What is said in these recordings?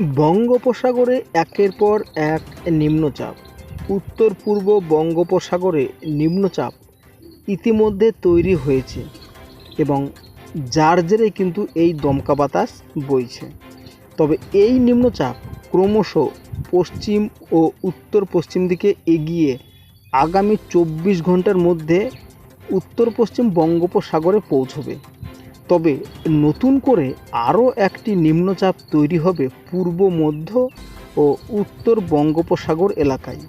বঙ্গোপসাগরে একের পর এক নিম্নচাপ। উত্তর পূর্ব বঙ্গোপসাগরে নিম্নচাপ ইতিমধ্যে তৈরি হয়েছে এবং যার জেরে কিন্তু এই দমকা বাতাস বইছে। তবে এই নিম্নচাপ ক্রমশ পশ্চিম ও উত্তর পশ্চিম দিকে এগিয়ে আগামী চব্বিশ ঘণ্টার মধ্যে উত্তর পশ্চিম বঙ্গোপসাগরে পৌঁছবে। তবে নতুন করে আরও একটি নিম্নচাপ তৈরি হবে পূর্ব, মধ্য ও উত্তর বঙ্গোপসাগর এলাকায়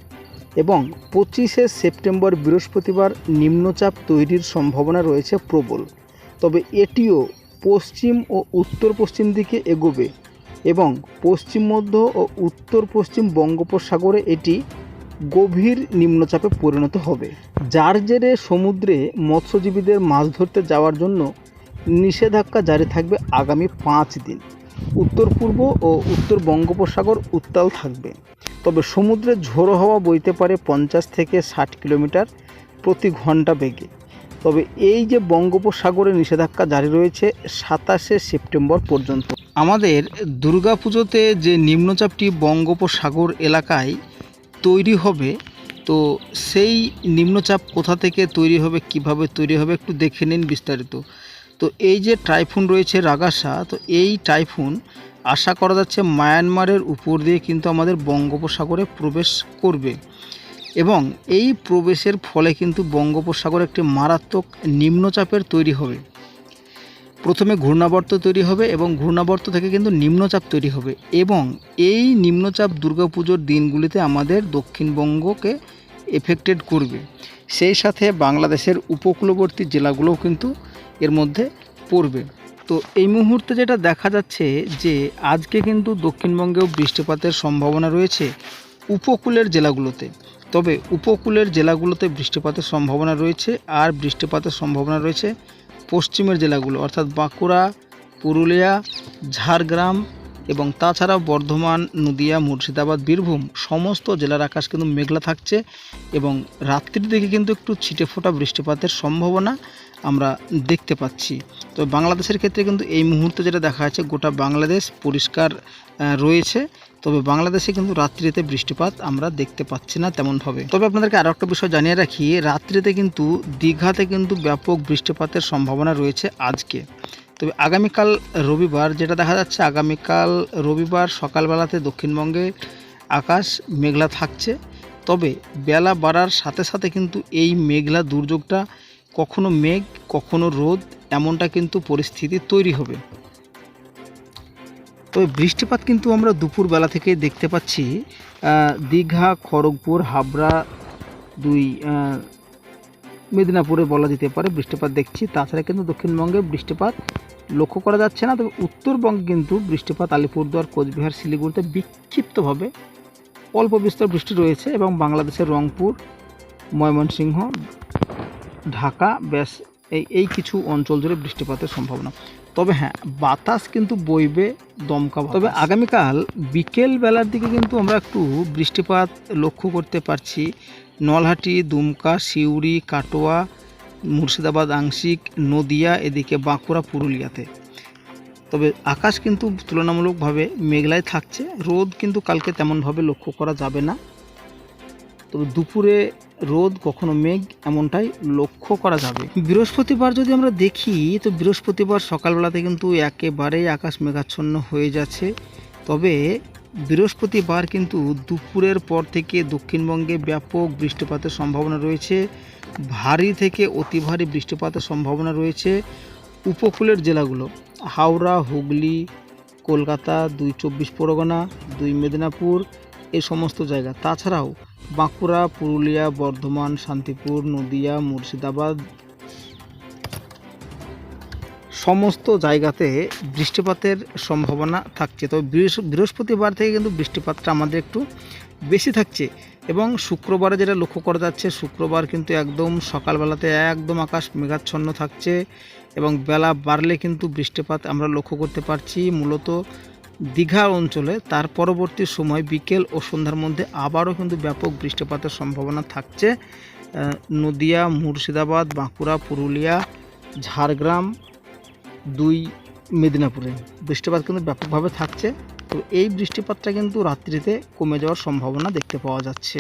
এবং পঁচিশে সেপ্টেম্বর বৃহস্পতিবার নিম্নচাপ তৈরির সম্ভাবনা রয়েছে প্রবল। তবে এটিও পশ্চিম ও উত্তর পশ্চিম দিকে এগোবে এবং পশ্চিম, মধ্য ও উত্তর পশ্চিম বঙ্গোপসাগরে এটি গভীর নিম্নচাপে পরিণত হবে। যার জেরে সমুদ্রে মৎস্যজীবীদের মাছ ধরতে যাওয়ার জন্য নিষেধাজ্ঞা জারি থাকবে আগামী পাঁচ দিন। উত্তর পূর্ব ও উত্তর বঙ্গোপসাগর উত্তাল থাকবে। তবে সমুদ্রে ঝোড়ো হাওয়া বইতে পারে পঞ্চাশ থেকে ষাট কিলোমিটার প্রতি ঘণ্টা বেগে। তবে এই যে বঙ্গোপসাগরে নিষেধাজ্ঞা জারি রয়েছে সাতাশে সেপ্টেম্বর পর্যন্ত। আমাদের দুর্গাপুজোতে যে নিম্নচাপটি বঙ্গোপসাগর এলাকায় তৈরি হবে, তো সেই নিম্নচাপ কোথা থেকে তৈরি হবে, কীভাবে তৈরি হবে একটু দেখে নিন বিস্তারিত। তো এই যে টাইফুন রয়েছে রাগাসা, তো এই টাইফুন আশা করা যাচ্ছে মায়ানমারের উপর দিয়ে কিন্তু আমাদের বঙ্গোপসাগরে প্রবেশ করবে। এবং এই প্রবেশের ফলে কিন্তু বঙ্গোপসাগরে একটি মারাত্মক নিম্নচাপের তৈরি হবে। প্রথমে ঘূর্ণাবর্ত তৈরি হবে এবং ঘূর্ণাবর্ত থেকে কিন্তু নিম্নচাপ তৈরি হবে এবং এই নিম্নচাপ দুর্গাপুজোর দিনগুলিতে আমাদের দক্ষিণবঙ্গকে এফেক্টেড করবে। সেই সাথে বাংলাদেশের উপকূলবর্তী জেলাগুলোও কিন্তু এর মধ্যে পড়বে। তো এই মুহূর্তে যেটা দেখা যাচ্ছে যে আজকে কিন্তু দক্ষিণবঙ্গেও বৃষ্টিপাতের সম্ভাবনা রয়েছে উপকূলের জেলাগুলোতে। তবে উপকূলের জেলাগুলোতে বৃষ্টিপাতের সম্ভাবনা রয়েছে আর বৃষ্টিপাতের সম্ভাবনা রয়েছে পশ্চিমের জেলাগুলো, অর্থাৎ বাঁকুড়া, পুরুলিয়া, ঝাড়গ্রাম এবং তাছাড়াও বর্ধমান, নদিয়া, মুর্শিদাবাদ, বীরভূম সমস্ত জেলার আকাশ কিন্তু মেঘলা থাকছে এবং রাত্রির দিকে কিন্তু একটু ছিটে ফোটা বৃষ্টিপাতের সম্ভাবনা আমরা দেখতে পাচ্ছি। তো বাংলাদেশের ক্ষেত্রে কিন্তু এই মুহূর্তে যেটা দেখা যাচ্ছে, গোটা বাংলাদেশ পরিষ্কার রয়েছে। তবে বাংলাদেশে কিন্তু রাত্রিতে বৃষ্টিপাত আমরা দেখতে পাচ্ছি না তেমনভাবে। তবে আপনাদেরকে আরও একটা বিষয় জানিয়ে রাখি, রাত্রিতে কিন্তু দীঘাতে কিন্তু ব্যাপক বৃষ্টিপাতের সম্ভাবনা রয়েছে আজকে। তবে আগামীকাল রবিবার যেটা দেখা যাচ্ছে, আগামীকাল রবিবার সকালবেলাতে দক্ষিণবঙ্গে আকাশ মেঘলা থাকছে। তবে বেলা বাড়ার সাথে সাথে কিন্তু এই মেঘলা দুর্যোগটা কখনো মেঘ, কখনো রোদ, এমনটা কিন্তু পরিস্থিতি তৈরি হবে। তবে বৃষ্টিপাত কিন্তু আমরা দুপুরবেলা থেকে দেখতে পাচ্ছি দীঘা, খড়গপুর, হাবড়া দুই মেদিনীপুরে বলা যেতে পারে বৃষ্টিপাত দেখছি। তাছাড়া কিন্তু দক্ষিণবঙ্গে বৃষ্টিপাত লক্ষ্য করা যাচ্ছে না, তবে উত্তরবঙ্গে কিন্তু বৃষ্টিপাত আলিপুরদুয়ার, কোচবিহার, শিলিগুড়িতে বিক্ষিপ্তভাবে অল্প বিস্তর বৃষ্টি রয়েছে এবং বাংলাদেশের রংপুর, ময়মনসিংহ ঢাকা, ব্যাস, এই এই কিছু অঞ্চল জুড়ে বৃষ্টিপাতের সম্ভাবনা। তবে হ্যাঁ বাতাস কিন্তু বইবে দমকা তবে আগামীকাল বিকেল বেলার দিকে কিন্তু আমরা একটু বৃষ্টিপাত লক্ষ্য করতে পারছি। নলহাটি, দুমকা, সিউড়ি, কাটোয়া, মুর্শিদাবাদ, আংশিক, নদিয়া, এদিকে বাঁকুড়া, পুরুলিয়াতে। তবে আকাশ কিন্তু তুলনামূলকভাবে মেঘলায় থাকছে। রোদ কিন্তু কালকে তেমনভাবে লক্ষ্য করা যাবে না। তবে দুপুরে রোদ, কখনো মেঘ, এমনটাই লক্ষ্য করা যাবে। বৃহস্পতিবার যদি আমরা দেখি, তো বৃহস্পতিবার সকালবেলাতে কিন্তু একেবারেই আকাশ মেঘাচ্ছন্ন হয়ে যাচ্ছে। তবে বৃহস্পতিবার কিন্তু দুপুরের পর থেকে দক্ষিণবঙ্গে ব্যাপক বৃষ্টিপাতের সম্ভাবনা রয়েছে। ভারী থেকে অতি ভারী বৃষ্টিপাতের সম্ভাবনা রয়েছে উপকূলের জেলাগুলো। হাওড়া, হুগলি, কলকাতা, দুই চব্বিশ পরগনা, দুই মেদিনীপুর এই সমস্ত জায়গা। তাছাড়াও বাঁকুড়া, পুরুলিয়া, বর্ধমান, শান্তিপুর, নদিয়া, মুর্শিদাবাদ সমস্ত জায়গাতে বৃষ্টিপাতের সম্ভাবনা থাকছে। তবে বৃহস্পতিবার থেকে কিন্তু বৃষ্টিপাতটা আমাদের একটু বেশি থাকছে এবং শুক্রবারে যেটা লক্ষ্য করা যাচ্ছে, শুক্রবার কিন্তু একদম সকালবেলাতে একদম আকাশ মেঘাচ্ছন্ন থাকছে এবং বেলা বাড়লে কিন্তু বৃষ্টিপাত আমরা লক্ষ্য করতে পারছি। মূলত দীঘা অঞ্চলে তার পরবর্তী সময় বিকেল ও সন্ধ্যার মধ্যে আবারও কিন্তু ব্যাপক বৃষ্টিপাতের সম্ভাবনা থাকছে। নদিয়া, মুর্শিদাবাদ, বাঁকুড়া, পুরুলিয়া, ঝাড়গ্রাম, দুই মেদিনীপুরে বৃষ্টিপাত কিন্তু ব্যাপকভাবে থাকছে। তো এই বৃষ্টিপাতটা কিন্তু রাত্রিতে কমে যাওয়ার সম্ভাবনা দেখতে পাওয়া যাচ্ছে।